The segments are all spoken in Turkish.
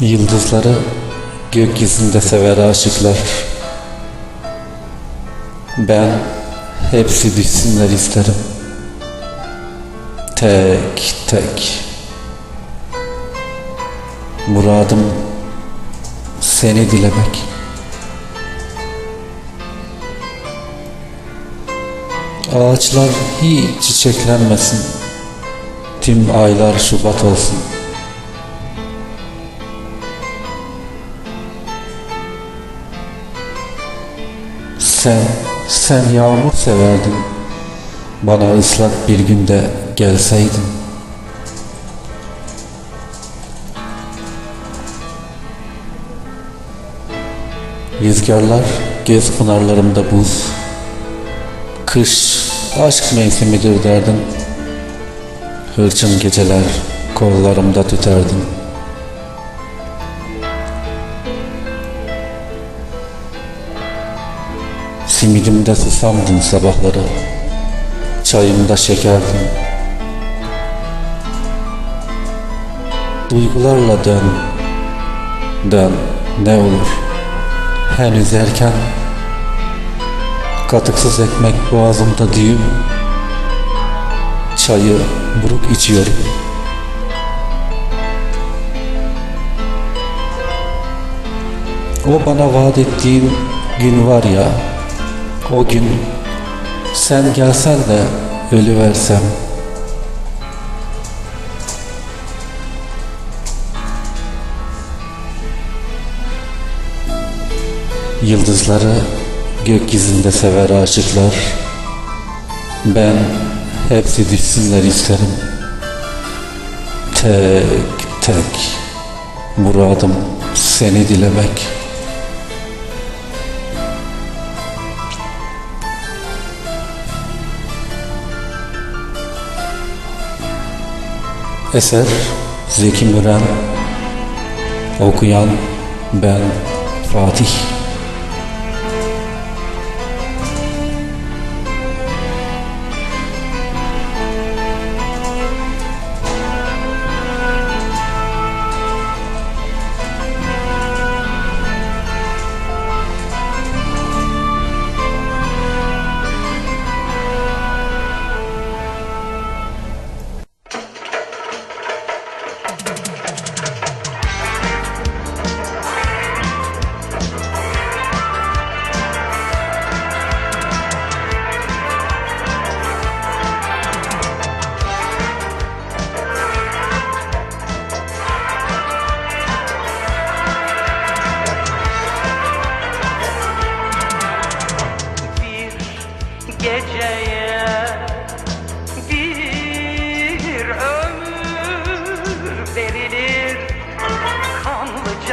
Yıldızları gökyüzünde sever aşıklar. Ben hepsi düşsünler isterim. Tek tek. Muradım seni dilemek. Ağaçlar hiç çiçeklenmesin. Tüm aylar Şubat olsun. Sen, sen yağmur severdin. Bana ıslak bir günde gelseydin. Rüzgarlar göz pınarlarımda buz. Kış aşk mevsimidir derdim. Hırçın geceler kollarımda tüterdin. Simidimde susamdın sabahları. Çayımda şekerdin. Duygularla dön. Dön ne olur. Henüz erken. Katıksız ekmek boğazımda düğüm. Çayı buruk içiyorum. O bana vaat ettiğin gün var ya, o gün sen gelsen de ölüversem. Yıldızları gökyüzünde sever aşıklar. Ben hepsi düşsünler isterim. Tek tek muradım seni dilemek. Eser Zeki Müren Okuyan ben Fatih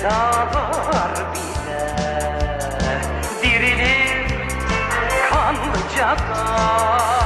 veda var bile Dirilir kanlıca da